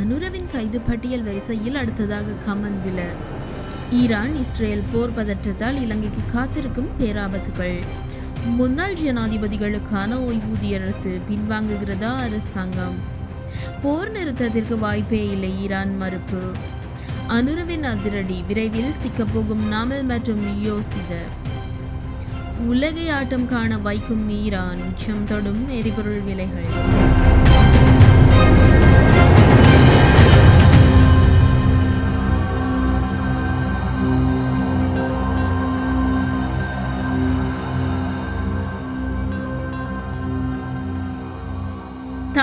அனுரவின் கைது பட்டியல் வரிசையில் அடுத்ததாக கமன் வில. ஈரான் இஸ்ரேல் போர் பதற்றத்தால் இலங்கைக்கு காத்திருக்கும் பேராபத்துகள். முன்னாள் ஜனாதிபதிகளுக்கான ஓய்வூதிய ரத்து பின்வாங்குகிறதா அரசாங்கம். போர் நிறுத்தத்திற்கு வாய்ப்பே இல்லை ஈரான் மறுப்பு. அனுரவின் அதிரடி விரைவில் சிக்கப்போகும் நாமல் மற்றும் யோசித. உலகை ஆட்டம் காண வைக்கும் ஈரான் உச்சம் தொடும் எரிபொருள் விலைகள்.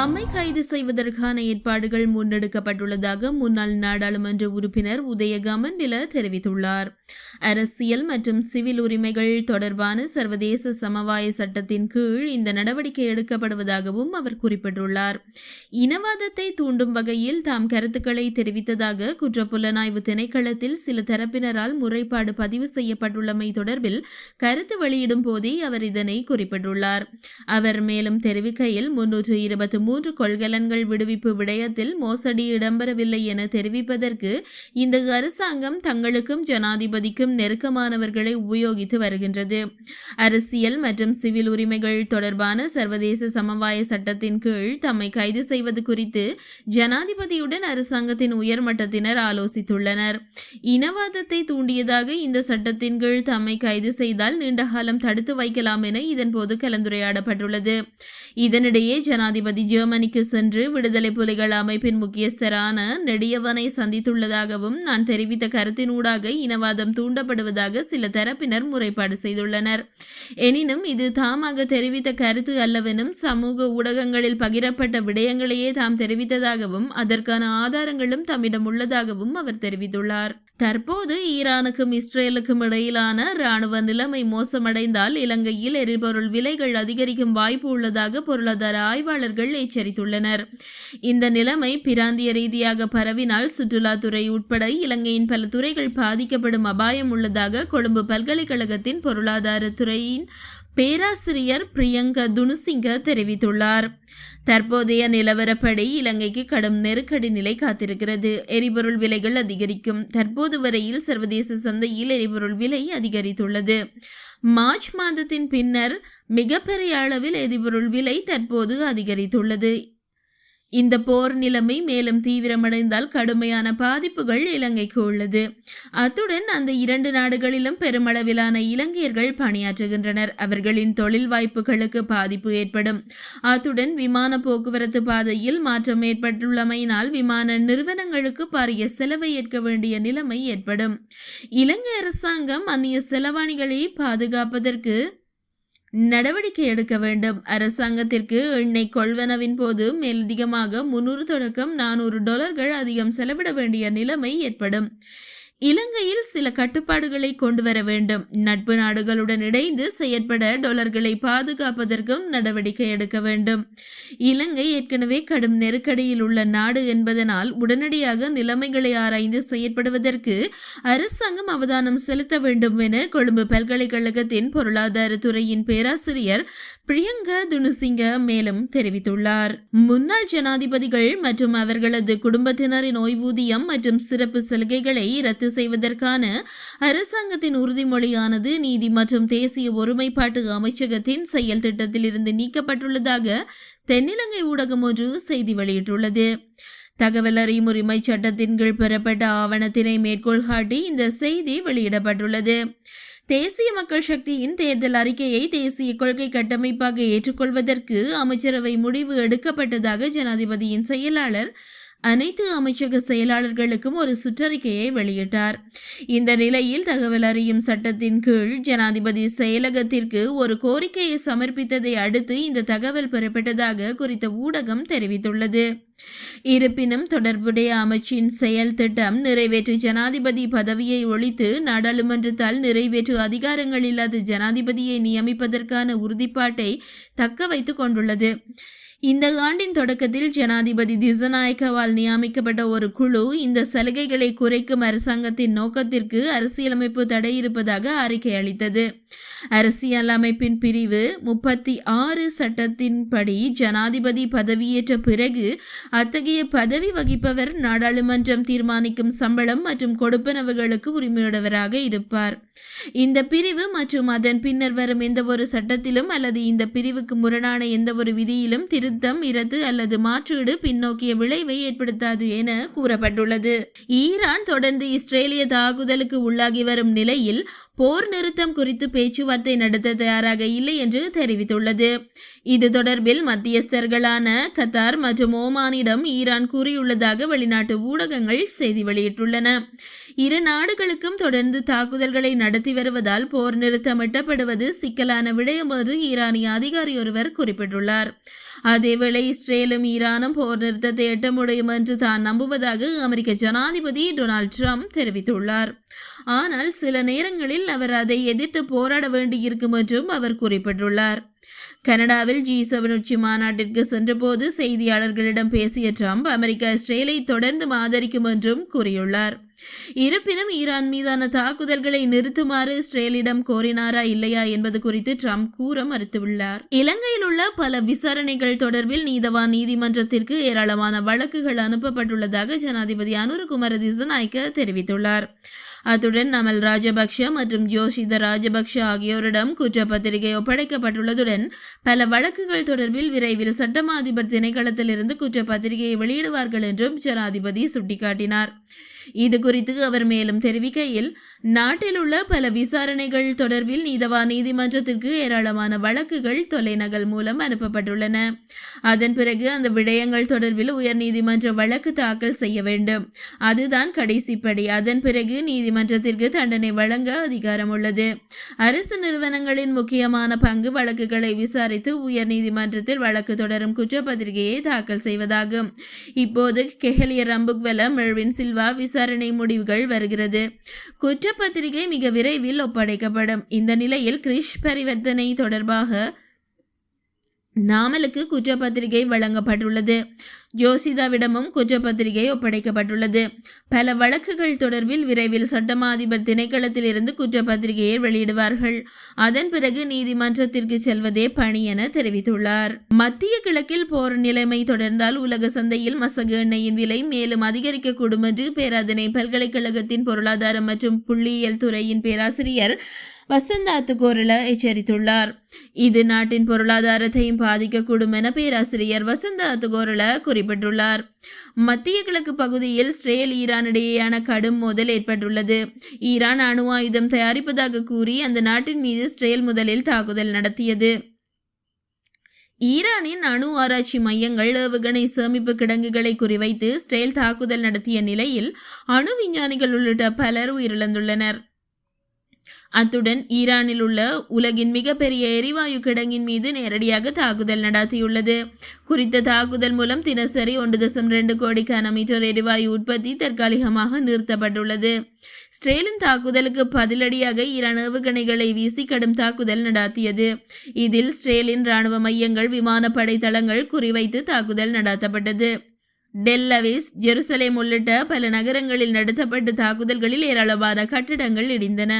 தம்மை கைது செய்வதற்கான ஏற்பாடுகள் முன்னெடுக்கப்பட்டுள்ளதாக முன்னாள் நாடாளுமன்ற உறுப்பினர் உதயகமன் நில தெரிவித்துள்ளார். அரசியல் மற்றும் சிவில் உரிமைகள் தொடர்பான சர்வதேச சமவாய சட்டத்தின் கீழ் இந்த நடவடிக்கை எடுக்கப்படுவதாகவும் அவர் குறிப்பிட்டுள்ளார். இனவாதத்தை தூண்டும் வகையில் தாம் கருத்துக்களை தெரிவித்ததாக குற்றப்புலனாய்வு திணைக்களத்தில் சில தரப்பினரால் முறைப்பாடு பதிவு செய்யப்பட்டுள்ளமை தொடர்பில் கருத்து வெளியிடும் போதே அவர் இதனை குறிப்பிட்டுள்ளார். அவர் மேலும் தெரிவிக்கையில் முன்னூற்று இருபத்தி மூன்று மூன்று கொள்கலன்கள் விடுவிப்பு விடயத்தில் மோசடி இடம்பெறவில்லை என தெரிவிப்பதற்கு இந்த அரசாங்கம் தங்களுக்கும் ஜனாதிபதிக்கும் நெருக்கமானவர்களை உபயோகித்து வருகின்றது. அரசியல் மற்றும் சிவில் உரிமைகள் தொடர்பான சர்வதேச சமவாய சட்டத்தின் கீழ் தம்மை கைது செய்வது குறித்து ஜனாதிபதியுடன் அரசாங்கத்தின் உயர்மட்டத்தினர் ஆலோசித்துள்ளனர். இனவாதத்தை தூண்டியதாக இந்த சட்டத்தின் கீழ் தம்மை கைது செய்தால் நீண்டகாலம் தடுத்து வைக்கலாம் என இதன்போது கலந்துரையாடப்பட்டுள்ளது. இதனிடையே ஜனாதிபதி ஜெர்மன் ஜெர்மனிக்கு சென்று விடுதலை புலிகள் அமைப்பின் முக்கியஸ்தரான நெடியவனை சந்தித்துள்ளதாகவும் நான் தெரிவித்த கருத்தினூடாக இனவாதம் தூண்டப்படுவதாக சில தரப்பினர் முறைப்பாடு செய்துள்ளனர். எனினும் இது தாமாக தெரிவித்த கருத்து அல்லவெனும் சமூக ஊடகங்களில் பகிரப்பட்ட விடயங்களையே தாம் தெரிவித்ததாகவும் அதற்கான ஆதாரங்களும் தம்மிடம் உள்ளதாகவும் அவர் தெரிவித்துள்ளார். தற்போது ஈரானுக்கும் இஸ்ரேலுக்கும் இடையிலான இராணுவ நிலைமை மோசமடைந்தால் இலங்கையில் எரிபொருள் விலைகள் அதிகரிக்கும் வாய்ப்பு உள்ளதாக பொருளாதார ஆய்வாளர்கள் எச்சரித்துள்ளனர். இந்த நிலைமை பிராந்திய ரீதியாக பரவினால் சுற்றுலாத்துறை உட்பட இலங்கையின் பல துறைகள் பாதிக்கப்படும் அபாயம் உள்ளதாக கொழும்பு பல்கலைக்கழகத்தின் பொருளாதார துறையின் பேராசிரியர் பிரியங்க துணுசிங்க தெரிவித்துள்ளார். தற்போதைய நிலவரப்படி இலங்கைக்கு கடும் நெருக்கடி நிலை காத்திருக்கிறது. எரிபொருள் விலைகள் அதிகரிக்கும். தற்போது வரையில் சர்வதேச சந்தையில் எரிபொருள் விலை அதிகரித்துள்ளது. மார்ச் மாதத்தின் பின்னர் மிகப்பெரிய அளவில் எரிபொருள் விலை தற்போது அதிகரித்துள்ளது. இந்த போர் நிலைமை மேலும் தீவிரமடைந்தால் கடுமையான பாதிப்புகள் இலங்கைக்கு உள்ளது. அத்துடன் அந்த இரண்டு நாடுகளிலும் பெருமளவிலான இலங்கையர்கள் பணியாற்றுகின்றனர். அவர்களின் தொழில் வாய்ப்புகளுக்கு பாதிப்பு ஏற்படும். அத்துடன் விமான போக்குவரத்து பாதையில் மாற்றம் ஏற்பட்டுள்ளமையினால் விமான நிறுவனங்களுக்கு பாரிய செலவை ஏற்க வேண்டிய நிலைமை ஏற்படும். இலங்கை அரசாங்கம் அந்நிய செலவாணிகளை பாதுகாப்பதற்கு நடவடிக்கை எடுக்க வேண்டும். அரசாங்கத்திற்கு எண்ணெய் கொள்வனவின் போது மேலதிகமாக முன்னூறு தொடக்கம் நானூறு டாலர்கள் அதிகம் செலவிட வேண்டிய நிலைமை ஏற்படும். இலங்கையில் சில கட்டுப்பாடுகளை கொண்டு வர வேண்டும். நட்பு நாடுகளுடன் இணைந்து செயற்பட டொலர்களை பாதுகாப்பதற்கும் நடவடிக்கை எடுக்க வேண்டும். இலங்கை ஏற்கனவே கடும் நெருக்கடியில் உள்ள நாடு என்பதனால் உடனடியாக நிலைமைகளை ஆராய்ந்து செயற்படுவதற்கு அரசாங்கம் அவதானம் செலுத்த வேண்டும் என கொழும்பு பல்கலைக்கழகத்தின் பொருளாதாரத்துறையின் பேராசிரியர் பிரியங்கா துனுசிங்க மேலும் தெரிவித்துள்ளார். முன்னாள் ஜனாதிபதிகள் மற்றும் அவர்களது குடும்பத்தினரின் ஓய்வூதியம் மற்றும் சிறப்பு சலுகைகளை ரத்து ரத்து செய்வதற்கான அரசாங்கத்தின் உறுதிமொழியானது நீதி மற்றும் தேசிய ஒருமைப்பாட்டு அமைச்சகத்தின் செயல் திட்டத்திலிருந்து நீக்கப்பட்டுள்ளதாக தென்னிலங்கை ஊடகம் ஒன்று செய்தி வெளியிட்டுள்ளது. தகவல் அறியும் சட்டத்தின் கீழ் பெறப்பட்ட ஆவணத்தினை மேற்கோள் காட்டி இந்த செய்தி வெளியிடப்பட்டுள்ளது. தேசிய மக்கள் சக்தியின் தேர்தல் அறிக்கையை தேசிய கொள்கை கட்டமைப்பாக ஏற்றுக்கொள்வதற்கு அமைச்சரவை முடிவு எடுக்கப்பட்டதாக ஜனாதிபதியின் செயலாளர் அனைத்து அமைச்சக செயலாளர்களுக்கும் ஒரு சுற்றறிக்கையை வெளியிட்டார். இந்த நிலையில் தகவல் அறியும் சட்டத்தின் கீழ் ஜனாதிபதி செயலகத்திற்கு ஒரு கோரிக்கையை சமர்ப்பித்ததை அடுத்து இந்த தகவல் பெறப்பட்டதாக குறித்த ஊடகம் தெரிவித்துள்ளது. இருப்பினும் தொடர்புடைய அமைச்சின் செயல் திட்டம் நிறைவேற்று ஜனாதிபதி பதவியை ஒழித்து நாடாளுமன்றத்தால் நிறைவேற்று அதிகாரங்கள் இல்லாத ஜனாதிபதியை நியமிப்பதற்கான உறுதிப்பாட்டை தக்க வைத்துக் கொண்டுள்ளது. இந்த ஆண்டின் தொடக்கத்தில் ஜனாதிபதி திசநாயக்கவால் நியமிக்கப்பட்ட ஒரு குழு இந்த சலுகைகளை குறைக்கும் அரசாங்கத்தின் நோக்கத்திற்கு அரசியலமைப்பு தடை இருப்பதாக அறிக்கை அளித்தது. அரசியல் அமைப்பின் பிரிவு முப்பத்தி ஆறு சட்டத்தின்படி ஜனாதிபதி பதவியேற்ற பிறகு அத்தகைய பதவி வகிப்பவர் நாடாளுமன்றம் தீர்மானிக்கும் சம்பளம் மற்றும் கொடுப்பனவுகளுக்கு உரிமையுடையவராக இருப்பார். இந்த பிரிவு மற்றும் அதன் பின்னர் வரும் எந்த ஒரு சட்டத்திலும் அல்லது இந்த பிரிவுக்கு முரணான எந்த ஒரு விதியிலும் திருத்தம் இரது அல்லது மாற்றீடு பின்னோக்கிய விளைவை ஏற்படுத்தாது என கூறப்பட்டுள்ளது. ஈரான் தொடர்ந்து இஸ்ரேலிய தாக்குதலுக்கு உள்ளாகி வரும் நிலையில் போர் நிறுத்தம் குறித்து பேச்சுவார்த்தை நடத்த தயாராக இல்லை என்று தெரிவித்துள்ளது. இது தொடர்பில் மத்தியஸ்தர்களான கத்தார் மற்றும் ஓமானிடம் ஈரான் கூறியுள்ளதாக வெளிநாட்டு ஊடகங்கள் செய்தி வெளியிட்டுள்ளன. இரு நாடுகளுக்கும் தொடர்ந்து தாக்குதல்களை நடத்தி வருவதால் போர் நிறுத்தம் எட்டப்படுவது சிக்கலான விடயம் என்று ஈரானிய அதிகாரி ஒருவர் குறிப்பிட்டுள்ளார். அதேவேளை இஸ்ரேலும் ஈரானும் போர் நிறுத்தத்தை எட்ட முடியும் என்று தான் நம்புவதாக அமெரிக்க ஜனாதிபதி டொனால்ட் ட்ரம்ப் தெரிவித்துள்ளார். ஆனால் சில நேரங்களில் அவர் அதை எதிர்த்து போராட வேண்டியிருக்கும் என்றும் அவர் குறிப்பிட்டுள்ளார். கனடாவில் ஜி செவன் உச்சி மாநாட்டிற்கு சென்றபோது செய்தியாளர்களிடம் பேசிய ட்ரம்ப் அமெரிக்கா இஸ்ரேலை தொடர்ந்து ஆதரிக்கும் என்றும் கூறியுள்ளார். இருப்பினும் ஈரான் மீதான தாக்குதல்களை நிறுத்துமாறு இஸ்ரேலிடம் கோரினாரா இல்லையா என்பது குறித்து ட்ரம்ப் கூற மறுத்துள்ளார். இலங்கையில் உள்ள பல விசாரணைகள் தொடர்பில் நீதவான் நீதிமன்றத்திற்கு ஏராளமான வழக்குகள் அனுப்பப்பட்டுள்ளதாக ஜனாதிபதி அனுரகுமார திசநாயக்க தெரிவித்துள்ளார். அத்துடன் நமல் ராஜபக்ஷ மற்றும் ஜோஷித ராஜபக்ஷ ஆகியோரிடம் குற்றப்பத்திரிகை ஒப்படைக்கப்பட்டுள்ளதுடன் பல வழக்குகள் தொடர்பில் விரைவில் சட்டமா அதிபர் திணைக்களத்திலிருந்து குற்றப்பத்திரிகையை வெளியிடுவார்கள் என்றும் ஜனாதிபதி சுட்டிக்காட்டினார். இது குறித்து அவர் மேலும் தெரிவிக்கையில் நாட்டில் உள்ள பல விசாரணைகள் தொடர்பில் நீதவா நீதிமன்றத்திற்கு ஏராளமான வழக்குகள் தொலைநகல் மூலம் அனுப்பப்பட்டுள்ளன. அதன் பிறகு அந்த விடயங்கள் தொடர்பில் உயர்நீதிமன்ற வழக்கு தாக்கல் செய்ய வேண்டும். அதுதான் கடைசிப்படி அதன் பிறகு நீதிமன்றத்திற்கு தண்டனை வழங்க அதிகாரம் உள்ளது. அரசு நிறுவனங்களின் முக்கியமான பங்கு வழக்குகளை விசாரித்து உயர்நீதிமன்றத்தில் வழக்கு தொடரும் குற்றப்பத்திரிகையை தாக்கல் செய்வதாகும். இப்போது கெஹலிய ரம்புக்வெல மெழ்வின் சில்வா விசாரணை முடிவுகள் வருகிறது. குற்றப்பத்திரிகை மிக விரைவில் ஒப்படைக்கப்படும். இந்த நிலையில் கிரிஷ் பரிவர்த்தனை தொடர்பாக நாமலுக்கு குற்றப்பத்திரிகை வழங்கப்பட்டுள்ளது. ஜோசிதாவிடமும் குற்றப்பத்திரிகை ஒப்படைக்கப்பட்டுள்ளது. பல வழக்குகள் தொடர்பில் விரைவில் சட்டமா அதிபர் திணைக்களத்தில் இருந்து குற்றப்பத்திரிகையை வெளியிடுவார்கள். அதன் பிறகு நீதிமன்றத்திற்கு செல்வதே பணி என தெரிவித்துள்ளார். மத்திய கிழக்கில் போர் நிலைமை தொடர்ந்தால் உலக சந்தையில் மசகு எண்ணெயின் விலை மேலும் அதிகரிக்கக்கூடும் என்று பேராதனை பல்கலைக்கழகத்தின் பொருளாதாரம் மற்றும் புள்ளியியல் துறையின் பேராசிரியர் வசந்த அத்துகோரல எச்சரித்துள்ளார். இது நாட்டின் பொருளாதாரத்தையும் பாதிக்கக்கூடும் என பேராசிரியர் வசந்த அத்துகோரல குறிப்பிட்டுள்ளார். மத்திய கிழக்கு பகுதியில் இஸ்ரேல் ஈரான் இடையேயான கடும் மோதல் ஏற்பட்டுள்ளது. ஈரான் அணு ஆயுதம் தயாரிப்பதாக கூறி அந்த நாட்டின் மீது இஸ்ரேல் முதலில் தாக்குதல் நடத்தியது. ஈரானின் அணு ஆராய்ச்சி மையங்கள் ஏவுகணை சேமிப்பு கிடங்குகளை குறிவைத்து ஸ்ரேல் தாக்குதல் நடத்திய நிலையில் அணு விஞ்ஞானிகள் உள்ளிட்ட பலர் உயிரிழந்துள்ளனர். அத்துடன் ஈரானில் உள்ள உலகின் மிகப்பெரிய எரிவாயு கிடங்கின் மீது நேரடியாக தாக்குதல் நடாத்தியுள்ளது. குறித்த தாக்குதல் மூலம் தினசரி ஒன்று தசம் ரெண்டு கோடி கனமீட்டர் எரிவாயு உற்பத்தி தற்காலிகமாக நிறுத்தப்பட்டுள்ளது. ஸ்ட்ரேலின் தாக்குதலுக்கு பதிலடியாக ஈரான் ஏவுகணைகளை வீசி கடும் தாக்குதல் நடாத்தியது. இதில் ஸ்ட்ரேலின் ராணுவ மையங்கள் விமானப்படை தளங்கள் குறிவைத்து தாக்குதல் நடாத்தப்பட்டது. டெல்லவிஸ் ஜெருசலேம் உள்ளிட்ட பல நகரங்களில் நடத்தப்பட்ட தாக்குதல்களில் ஏராளமான கட்டிடங்கள் இடிந்தன.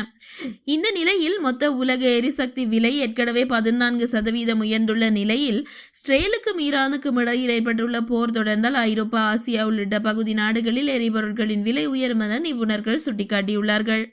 இந்த நிலையில் மொத்த உலக எரிசக்தி விலை ஏற்கனவே பதினான்கு சதவீதம் உயர்ந்துள்ள நிலையில் ஸ்ட்ரேலுக்கும் ஈரானுக்கும் இடையில் ஏற்பட்டுள்ள போர் தொடர்ந்தால் ஐரோப்பா ஆசியா உள்ளிட்ட பகுதி நாடுகளில் எரிபொருட்களின் விலை உயரும் என நிபுணர்கள் சுட்டிக்காட்டியுள்ளார்கள்.